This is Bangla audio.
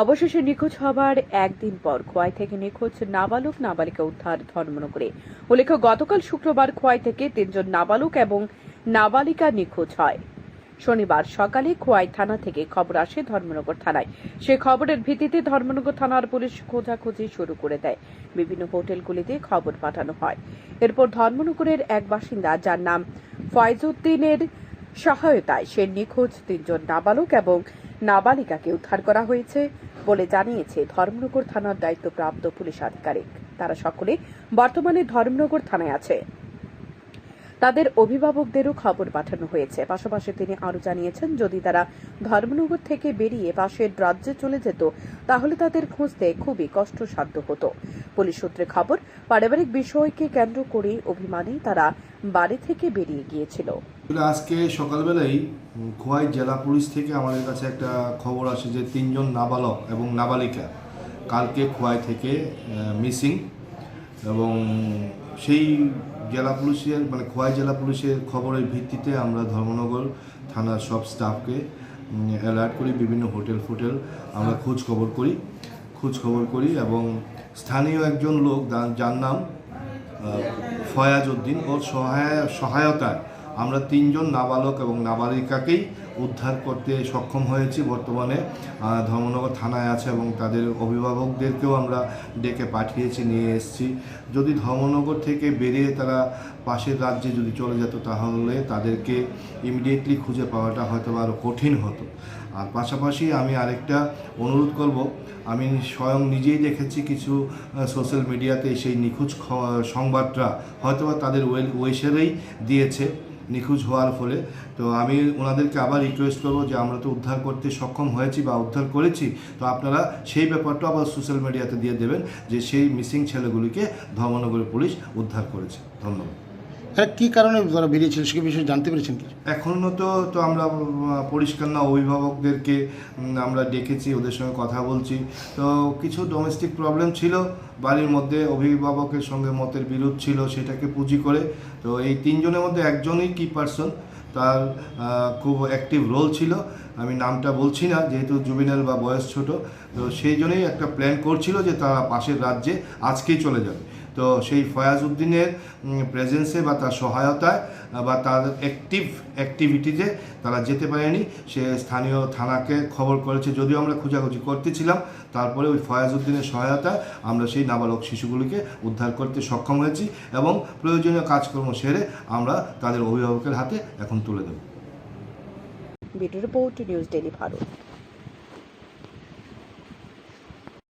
অবশেষে নিখোঁজ হবার একদিন পর খোয়াই থেকে নিখোঁজ নাবালক নাবালিকা উদ্ধার ধর্মনগরে। উল্লেখ্য, গতকাল শুক্রবার খোয়াই থেকে তিনজন নাবালক এবং নাবালিকা নিখোঁজ হয়। শনিবার সকালে খোয়াই থানা থেকে খবর আসে ধর্মনগর থানায়। সে খবরের ভিত্তিতে ধর্মনগর থানার পুলিশ খোঁজাখুঁজি শুরু করে দেয়। বিভিন্ন হোটেলগুলিতে খবর পাঠানো হয়। এরপর ধর্মনগরের এক বাসিন্দা, যার নাম ফয়জুদ্দিনের সহায়তায় সে নিখোঁজ তিনজন নাবালক এবং নাবালিকাকে উদ্ধার করা হয়েছে বলে জানিয়েছে ধর্মনগর থানার দায়িত্বপ্রাপ্ত পুলিশ আধিকারিক। তারা সকলে বর্তমানে ধর্মনগর থানায় আছে। তাদের অভিভাবকদেরও খবর পাঠানো হয়েছে। পাশাপাশি তিনি আরও জানিয়েছেন যদি তারা ধর্মনগর থেকে বেরিয়ে পাশের রাজ্যে চলে যেত তাহলে তাদের খুঁজতে খুবই কষ্টসাধ্য হতো। পুলিশ সূত্রে খবর পারিবারিক বিষয়কে কেন্দ্র করে অভিমানে তারা বাড়ি থেকে বেরিয়ে গিয়েছিল। আজকে সকালবেলায় উম, খোয়াই জেলা পুলিশ থেকে আমাদের কাছে একটা খবর আসে যে তিনজন নাবালক এবং নাবালিকা কালকে খোয়াই থেকে মিসিং এবং সেই জেলা পুলিশের মানে খোয়াই জেলা পুলিশের খবরের ভিত্তিতে আমরা ধর্মনগর থানার সব স্টাফকে অ্যালার্ট করি, বিভিন্ন হোটেল ফোটেল আমরা খোঁজ খবর করি, খোঁজ খবর করি এবং স্থানীয় একজন লোক যার- নাম ফয়াজ উদ্দিন, ওর সহায়, সহায়তায় আমরা তিনজন নাবালক এবং নাবালিকাকেই উদ্ধার করতে সক্ষম হয়েছি বর্তমানে। ধর্মনগর থানায় আছে এবং তাদের অভিভাবকদেরকেও আমরা ডেকে পাঠিয়েছি, নিয়ে এসেছি। যদি ধর্মনগর থেকে বেরিয়ে তারা পাশের রাজ্যে যদি চলে যেত তাহলে তাদেরকে ইমিডিয়েটলি খুঁজে পাওয়াটা হয়তো আরও কঠিন হতো। আর পাশাপাশি আমি আরেকটা অনুরোধ করব, আমি স্বয়ং নিজেই দেখেছি কিছু সোশ্যাল মিডিয়াতে সেই নিখোঁজ সংবাদটা হয়তোবা তাদের ওয়েল, ওয়েশারেই দিয়েছে। নিখোঁজ হওয়ার ফলে। তো আমি ওনাদেরকে আবার রিকোয়েস্ট করব যে আমরা তো উদ্ধার করতে সক্ষম হয়েছি বা উদ্ধার করেছি, তো আপনারা সেই ব্যাপারটা আবার সোশ্যাল মিডিয়াতে দিয়ে দেবেন যে সেই মিসিং ছেলেগুলিকে ধর্মনগরের পুলিশ উদ্ধার করেছে। ধন্যবাদ। হ্যাঁ কী কারণে তারা বেরিয়েছিল সে বিষয়ে জানতে পেরেছেন কি? এখনও তো তো আমরা পরিষ্কার না, অভিভাবকদেরকে আমরা ডেকেছি, ওদের সঙ্গে কথা বলছি। তো কিছু ডোমেস্টিক প্রবলেম ছিল, বাড়ির মধ্যে অভিভাবকের সঙ্গে মতের বিরোধ ছিল, সেটাকে পুঁজি করে। তো এই তিনজনের মধ্যে একজনই কি পার্সন তার খুব অ্যাক্টিভ রোল ছিল। আমি নামটা বলছি না, যেহেতু জুবিনাল বা বয়স ছোট, তো সেই জন্যই একটা প্ল্যান করছিল যে তারা পাশের রাজ্যে আজকেই চলে যাবে। তো সেই ফয়াজ উদ্দিনের প্রেজেন্সে বা তার সহায়তায় বা তার অ্যাক্টিভ অ্যাক্টিভিটিতে তারা যেতে পারেনি। সে স্থানীয় থানাকে খবর করেছে, যদিও আমরা খোঁজাখুঁজি করতেছিলাম। তারপরে ওই ফয়াজ উদ্দিনের সহায়তায় আমরা সেই নাবালক শিশুগুলিকে উদ্ধার করতে সক্ষম হয়েছি এবং প্রয়োজনীয় কাজকর্ম সেরে আমরা তাদের অভিভাবকের হাতে এখন তুলে দেব। Report, news daily Bharat.